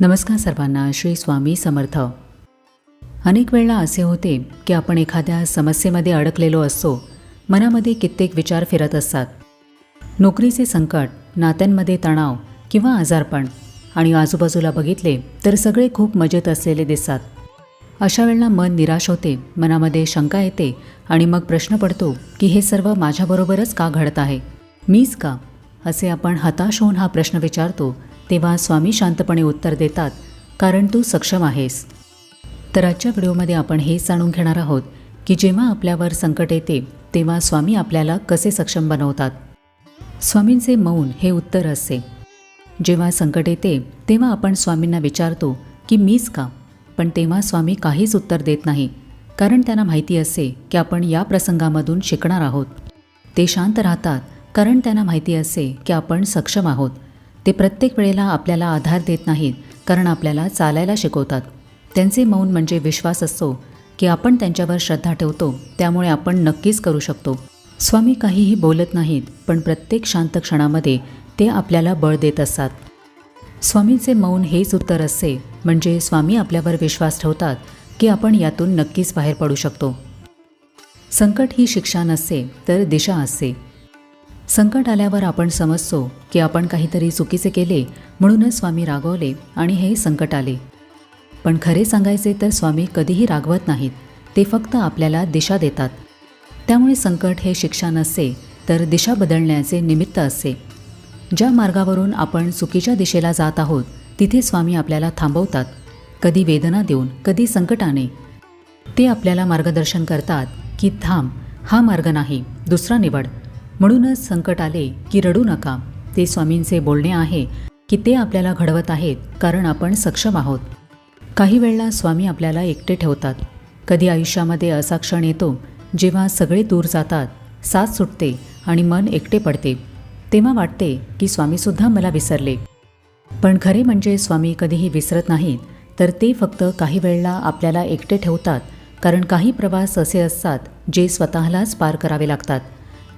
नमस्कार सर्वांना श्री स्वामी समर्थ. अनेक वेळा असे होते की आपण एखाद्या समस्येमध्ये अडकलेलो असतो मनामध्ये कित्येक विचार फिरत असतात. नोकरीचे संकट नात्यांमध्ये तणाव किंवा आजारपण आणि आजूबाजूला बघितले तर सगळे खूप मजेत असलेले दिसतात. अशा वेळेला मन निराश होते मनामध्ये शंका येते आणि मग प्रश्न पडतो की हे सर्व माझ्याबरोबरच का घडत आहे? मीच का? असे आपण हताश होऊन हा प्रश्न विचारतो तेव्हा स्वामी शांतपणे उत्तर देतात कारण तू सक्षम आहेस. तर आजच्या व्हिडिओमध्ये आपण हे जाणून घेणार आहोत की जेव्हा आपल्यावर संकट येते तेव्हा स्वामी आपल्याला कसे सक्षम बनवतात? स्वामींचे मौन हे उत्तर असते. जेव्हा संकट येते तेव्हा आपण स्वामींना विचारतो की मीच का? पण तेव्हा स्वामी काहीच उत्तर देत नाही कारण त्यांना माहिती असते की आपण या प्रसंगामधून शिकणार आहोत. ते शांत राहतात कारण त्यांना माहिती असते की आपण सक्षम आहोत. ते प्रत्येक वेळेला आपल्याला आधार देत नाहीत कारण आपल्याला चालायला शिकवतात. त्यांचे मौन म्हणजे विश्वास असतो की आपण त्यांच्यावर श्रद्धा ठेवतो त्यामुळे आपण नक्कीच करू शकतो. स्वामी काहीही बोलत नाहीत पण प्रत्येक शांत क्षणामध्ये ते आपल्याला बळ देत असतात. स्वामींचे मौन हेच उत्तर असते म्हणजे स्वामी आपल्यावर विश्वास ठेवतात की आपण यातून नक्कीच बाहेर पडू शकतो. संकट ही शिक्षा नसते तर दिशा असते. संकट आल्यावर आपण समजतो की आपण काहीतरी चुकीचे केले म्हणूनच स्वामी रागवले आणि हे संकट आले. पण खरे सांगायचे तर स्वामी कधीही रागवत नाहीत ते फक्त आपल्याला दिशा देतात. त्यामुळे संकट हे शिक्षा नसते तर दिशा बदलण्याचे निमित्त असते. ज्या मार्गावरून आपण चुकीच्या दिशेला जात आहोत तिथे स्वामी आपल्याला थांबवतात. कधी वेदना देऊन कधी संकटाने. ते आपल्याला मार्गदर्शन करतात की थांब हा मार्ग नाही दुसरा निवड. म्हणूनच संकट आले की रडू नका. ते स्वामींचे बोलणे आहे की ते आपल्याला घडवत आहेत कारण आपण सक्षम आहोत. काही वेळेला स्वामी आपल्याला एकटे ठेवतात. कधी आयुष्यामध्ये असा क्षण येतो जेव्हा सगळे दूर जातात साथ सुटते आणि मन एकटे पडते. तेव्हा वाटते की स्वामीसुद्धा मला विसरले. पण खरे म्हणजे स्वामी कधीही विसरत नाहीत तर ते फक्त काही वेळेला आपल्याला एकटे ठेवतात कारण काही प्रवास असे असतात जे स्वतःलाच पार करावे लागतात.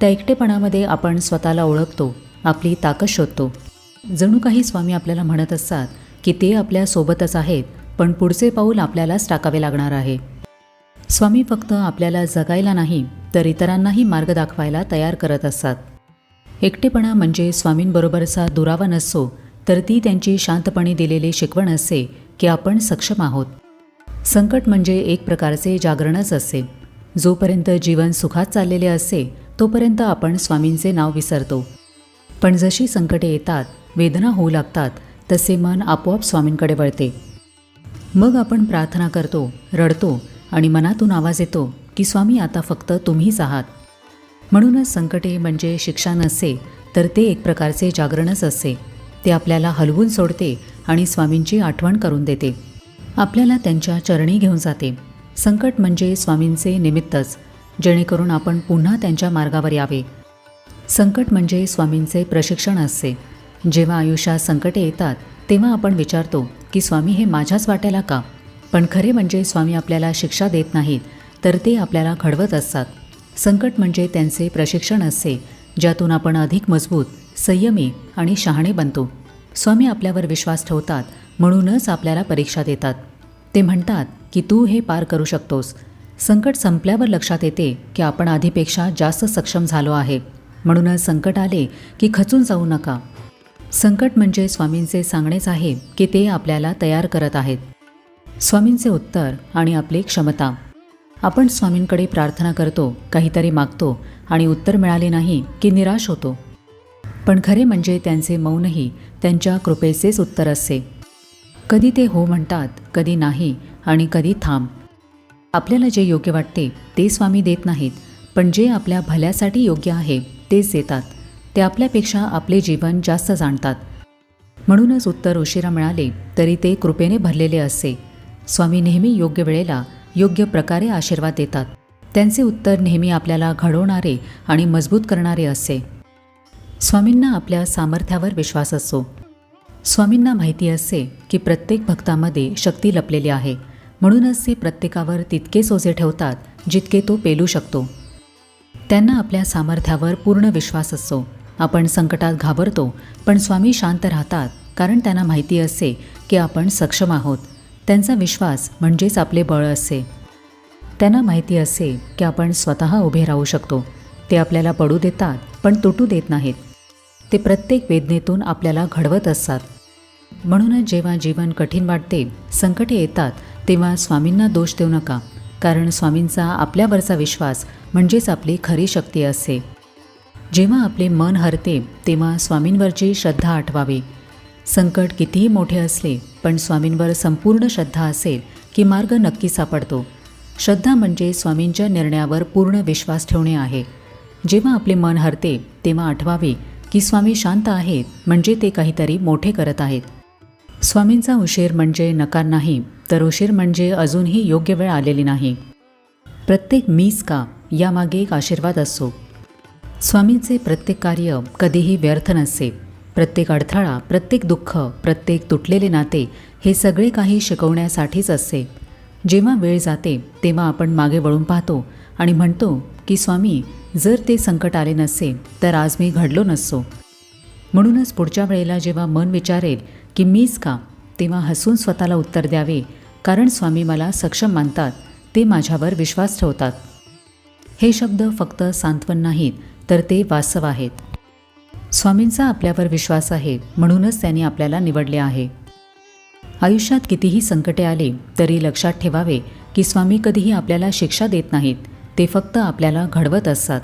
त्या एकटेपणामध्ये आपण स्वतःला ओळखतो आपली ताकद शोधतो. जणू काही स्वामी आपल्याला म्हणत असतात की ते आपल्या सोबतच आहेत पण पुढचे पाऊल आपल्यालाच टाकावे लागणार आहे. स्वामी फक्त आपल्याला जगायला नाही तर इतरांनाही मार्ग दाखवायला तयार करत असतात. एकटेपणा म्हणजे स्वामींबरोबरचा दुरावा नसतो तर ती त्यांची शांतपणे दिलेली शिकवण असते की आपण सक्षम आहोत. संकट म्हणजे एक प्रकारचे जागरणच असते जोपर्यंत जीवन सुखात चाललेले असते तोपर्यंत आपण स्वामींचे नाव विसरतो. पण जशी संकटे येतात वेदना होऊ लागतात तसे मन आपोआप स्वामींकडे वळते. मग आपण प्रार्थना करतो रडतो आणि मनातून आवाज येतो की स्वामी आता फक्त तुम्हीच आहात. म्हणूनच संकटे म्हणजे शिक्षा नसते तर ते एक प्रकारचे जागरणच असते ते आपल्याला हलवून सोडते आणि स्वामींची आठवण करून देते. आपल्याला त्यांच्या चरणी घेऊन जाते. संकट म्हणजे स्वामींचे निमित्तच जेणेकरून आपण पुन्हा त्यांच्या मार्गावर यावे. संकट म्हणजे स्वामींचे प्रशिक्षण असते. जेव्हा आयुष्यात संकटे येतात तेव्हा आपण विचारतो की स्वामी हे माझ्याच वाट्याला का? पण खरे म्हणजे स्वामी आपल्याला शिक्षा देत नाहीत तर ते आपल्याला घडवत असतात. संकट म्हणजे त्यांचे प्रशिक्षण असते ज्यातून आपण अधिक मजबूत संयमी आणि शहाणे बनतो. स्वामी आपल्यावर विश्वास ठेवतात म्हणूनच आपल्याला परीक्षा देतात. ते म्हणतात की तू हे पार करू शकतोस. संकट संपल्यावर लक्षात येते की आपण आधीपेक्षा जास्त सक्षम झालो आहे. म्हणूनच संकट आले की खचून जाऊ नका. संकट म्हणजे स्वामींचे सांगणेच आहे की ते आपल्याला तयार करत आहेत. स्वामींचे उत्तर आणि आपली क्षमता. आपण स्वामींकडे प्रार्थना करतो काहीतरी मागतो आणि उत्तर मिळाले नाही की निराश होतो. पण खरे म्हणजे त्यांचे मौनही त्यांच्या कृपेचेच उत्तर असते. कधी ते हो म्हणतात कधी नाही आणि कधी थांब. आपल्याला जे योग्य वाटते ते स्वामी देत नाहीत पण जे आपल्या भल्यासाठी योग्य आहे तेच देतात. ते आपल्यापेक्षा आपले जीवन जास्त जाणतात. म्हणूनच उत्तर उशिरा मिळाले तरी ते कृपेने भरलेले असते स्वामी नेहमी योग्य वेळेला योग्य प्रकारे आशीर्वाद देतात. त्यांचे उत्तर नेहमी आपल्याला घडवणारे आणि मजबूत करणारे असते स्वामींना आपल्या सामर्थ्यावर विश्वास असतो स्वामींना माहिती असते की प्रत्येक भक्तामध्ये शक्ती लपलेली आहे. म्हणूनच ते प्रत्येकावर तितके सोजे ठेवतात जितके तो पेलू शकतो. त्यांना आपल्या सामर्थ्यावर पूर्ण विश्वास असतो. आपण संकटात घाबरतो पण स्वामी शांत राहतात कारण त्यांना माहिती असे की आपण सक्षम आहोत. त्यांचा विश्वास म्हणजेच आपले बळ असे त्यांना माहिती असे की आपण स्वतः उभे राहू शकतो. ते आपल्याला पडू देतात पण तुटू देत नाहीत. ते प्रत्येक वेदनेतून आपल्याला घडवत असतात. म्हणूनच जेव्हा जीवन कठीण वाटते संकटे येतात तेव्हा स्वामींना दोष देऊ नका कारण स्वामींचा आपल्यावरचा विश्वास म्हणजेच आपली खरी शक्ती असते. जेव्हा आपले मन हरते तेव्हा स्वामींवरची श्रद्धा आठवावी. संकट कितीही मोठे असले पण स्वामींवर संपूर्ण श्रद्धा असेल की मार्ग नक्की सापडतो. श्रद्धा म्हणजे स्वामींच्या निर्णयावर पूर्ण विश्वास ठेवणे आहे. जेव्हा आपले मन हरते तेव्हा आठवावे की स्वामी शांत आहेत म्हणजे ते काहीतरी मोठे करत आहेत. स्वामींचा उशीर म्हणजे नकार नाही तर उशीर म्हणजे अजूनही योग्य वेळ आलेली नाही. प्रत्येक मीच का यामागे एक आशीर्वाद असतो स्वामींचे प्रत्येक कार्य कधीही व्यर्थ नसते. प्रत्येक अडथळा प्रत्येक दुःख प्रत्येक तुटलेले नाते हे सगळे काही शिकवण्यासाठीच असते. जेव्हा वेळ जाते तेव्हा आपण मागे वळून पाहतो आणि म्हणतो की स्वामी जर ते संकट आले नसेल तर आज मी घडलो नसतो म्हणूनच पुढच्या वेळेला जेव्हा मन विचारेल की मीच का तेव्हा हसून स्वतःला उत्तर द्यावे कारण स्वामी मला सक्षम मानतात ते माझ्यावर विश्वास ठेवतात. हे शब्द फक्त सांत्वन नाहीत तर ते वास्तव आहेत. स्वामींचा आपल्यावर विश्वास आहे म्हणूनच त्यांनी आपल्याला निवडले आहे. आयुष्यात कितीही संकटे आले तरी लक्षात ठेवावे की स्वामी कधीही आपल्याला शिक्षा देत नाहीत. ते फक्त आपल्याला घडवत असतात.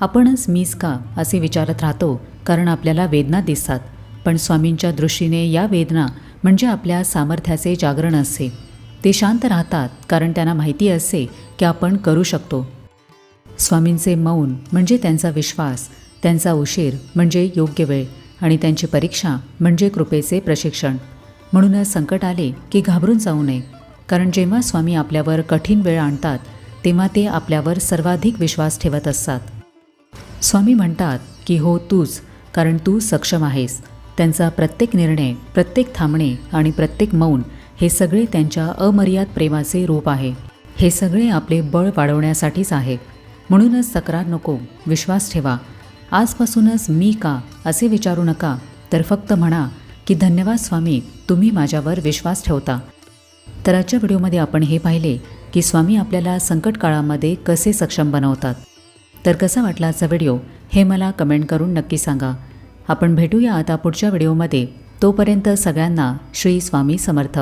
आपणच मीच का असे विचारत राहतो कारण आपल्याला वेदना दिसतात. पण स्वामींच्या दृष्टीने या वेदना म्हणजे आपल्या सामर्थ्याचे जागरण असते. ते शांत राहतात कारण त्यांना माहिती असे की आपण करू शकतो. स्वामींचे मौन म्हणजे त्यांचा विश्वास त्यांचा उशीर म्हणजे योग्य वेळ आणि त्यांची परीक्षा म्हणजे कृपेचे प्रशिक्षण. म्हणूनच संकट आले की घाबरून जाऊ नये कारण जेव्हा स्वामी आपल्यावर कठीण वेळ आणतात तेव्हा ते आपल्यावर सर्वाधिक विश्वास ठेवत असतात. स्वामी म्हणतात की हो तूच कारण तू सक्षम आहेस. त्यांचा प्रत्येक निर्णय प्रत्येक थांबणे आणि प्रत्येक मौन हे सगळे त्यांच्या अमर्याद प्रेमाचे रूप आहे. हे सगळे आपले बळ वाढवण्यासाठीच आहे. म्हणूनच तक्रार नको विश्वास ठेवा. आजपासूनच मी का असे विचारू नका. तर फक्त म्हणा की धन्यवाद स्वामी तुम्ही माझ्यावर विश्वास ठेवता. तर आजच्या व्हिडिओमध्ये आपण हे पाहिले की स्वामी आपल्याला संकट काळामध्ये कसे सक्षम बनवतात. तर कसा वाटला आजचा व्हिडिओ हे मला कमेंट करून नक्की सांगा. आपण भेटूया आता पुढच्या व्हिडिओमध्ये. तोपर्यंत सगळ्यांना श्री स्वामी समर्थ.